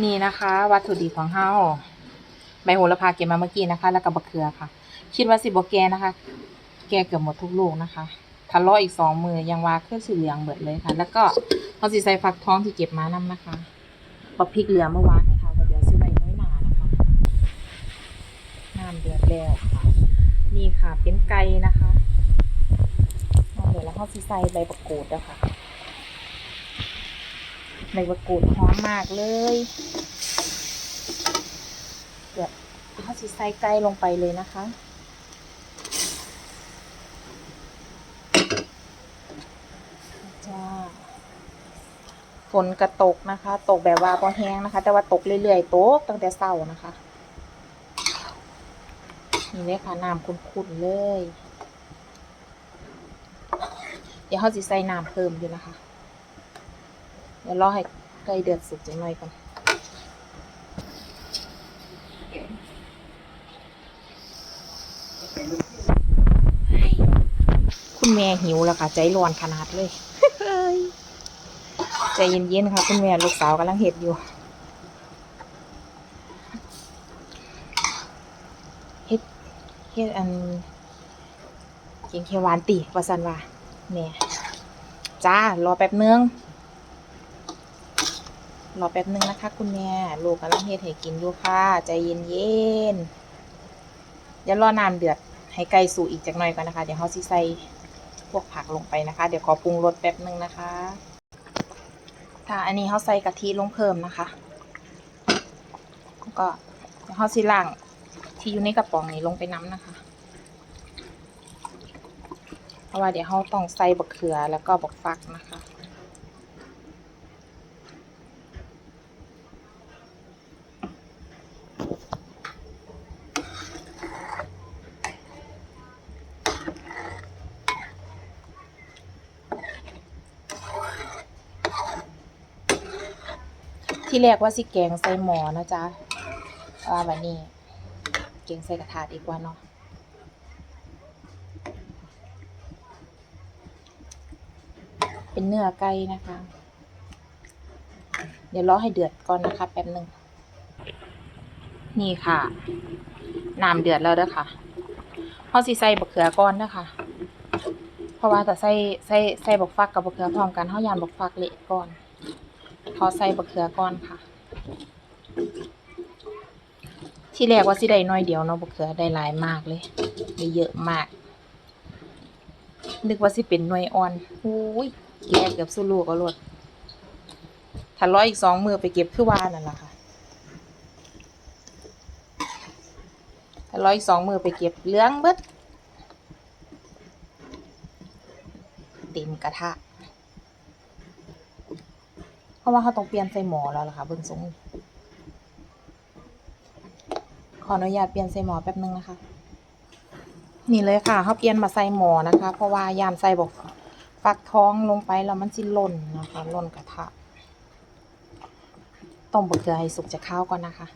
นี่นะคะ วัตถุดิบของเฮาใบโหระพาเก็บมาเมื่อกี้นะคะ แล้วก็บะเขือค่ะ คิดว่าสิบ่แกนะคะ แกเกือบหมดทุกลูกนะคะทะเลาะอีกสองมือยังวาเครื่องสีเหลืองเบิดเลยค่ะ แล้วก็เขาสิใส่ฟักท้องที่เก็บมานำนะคะบักพริกเหลือเมื่อวานนะคะก็เดี๋ยวซื้อใบน้อยหนานะคะน้ำเดือดแล้วค่ะ นี่ค่ะเป็นไก่นะคะน้ำเดือดแล้วเขาสิใส่ใบบักกูดนะคะ ใบมะกรูดหอมมากเลยเดี๋ยวเอาสิใส่ไก่ลงไปเลยนะคะจ้าฝนกระตกนะคะ ตกแบบว่าพอแห้งนะคะ แต่ว่าตกเรื่อยๆตกตั้งแต่เช้านะคะ นี่เลยค่ะน้ำขุ่นๆเลย เดี๋ยวเขาสิใส่น้ำเพิ่มอยู่นะคะ เดี๋ยวรอให้ไก่เดือดสุกจังหน่อยก่อนคุณแม่หิวแล้วค่ะ ใจร้อนขนาดเลย ใจเย็นๆค่ะ คุณแม่ลูกสาวกำลังเห็ดอยู่เฮ็ดเฮ็ดอันเกียงเขียวหวานตีว่าสันว่าเนี่ยจ้ารอแป๊บนึง รอแป๊บนึงนะคะ คุณแม่ลูกกำลังเฮ็ดให้กินอยู่ค่ะ ใจเย็นๆเดี๋ยวรอน้ำเดือดให้ไก่สุกอีกจักหน่อยก่อนนะคะ เดี๋ยวเขาสิใส่พวกผักลงไปนะคะ เดี๋ยวขอปรุงรสแป๊บนึงนะคะค่ะอันนี้เขาใส่กะทิลงเพิ่มนะคะก็เดี๋ยวเขาสิล่างที่อยู่ในกระป๋องนี้ลงไปน้ำนะคะเพราะว่าเดี๋ยวเขาต้องใส่บักเขือแล้วก็บักฟักนะคะ ที่แรกว่าสิแกงใส่หมอนะจ๊ะว่าแบบนี้แกงใส่กระถาดีกว่าเนาะเป็นเนื้อไก่นะคะ เดี๋ยวรอให้เดือดก่อนนะคะแป๊บหนึ่งนี่ค่ะน้ำเดือดแล้วเด้อค่ะเขาสิใส่บักเขือก่อนเด้อค่ะ เพราะว่าแต่ใส่ใส่ใส่บักฟักกับบักเขือพร้อมกันเขายานบักฟักเละก่อน ขอใส่บักเขือก่อนค่ะ ที่แรกว่าสิได้น้อยเดียวเนาะบักเขือได้หลายมากเลยได้เยอะมาก นึกว่าสิเป็นหน่วยอ่อนอุ้ยแกเกือบสู้ลูกก็ลดถ้าร้อยอีกสองมือไปเก็บคือว่านั่นแหละค่ะถ้าร้อยอีกสองมือไปเก็บเหลืองเบิดเต็มกระทะ เพราะว่าเขาต้องเปลี่ยนใส่หมอแล้วล่ะค่ะเบิ่งทรงขออนุญาตเปลี่ยนใส่หมอแป๊บนึงนะคะ นี่เลยค่ะเขาเปลี่ยนมาใส่หมอนะคะ เพราะว่ายามใส่บอกฟักท้องลงไปแล้วมันสิหล่นนะคะหล่นกระทะต้มบะเกลือให้สุกจะข้าวก่อนนะคะ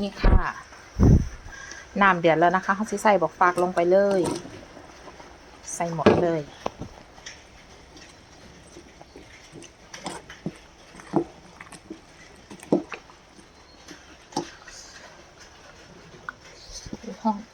นี่ค่ะน้ำเดือดแล้วนะคะเขาสิใส่บอกฟักลงไปเลย ใส่หมดเลย 好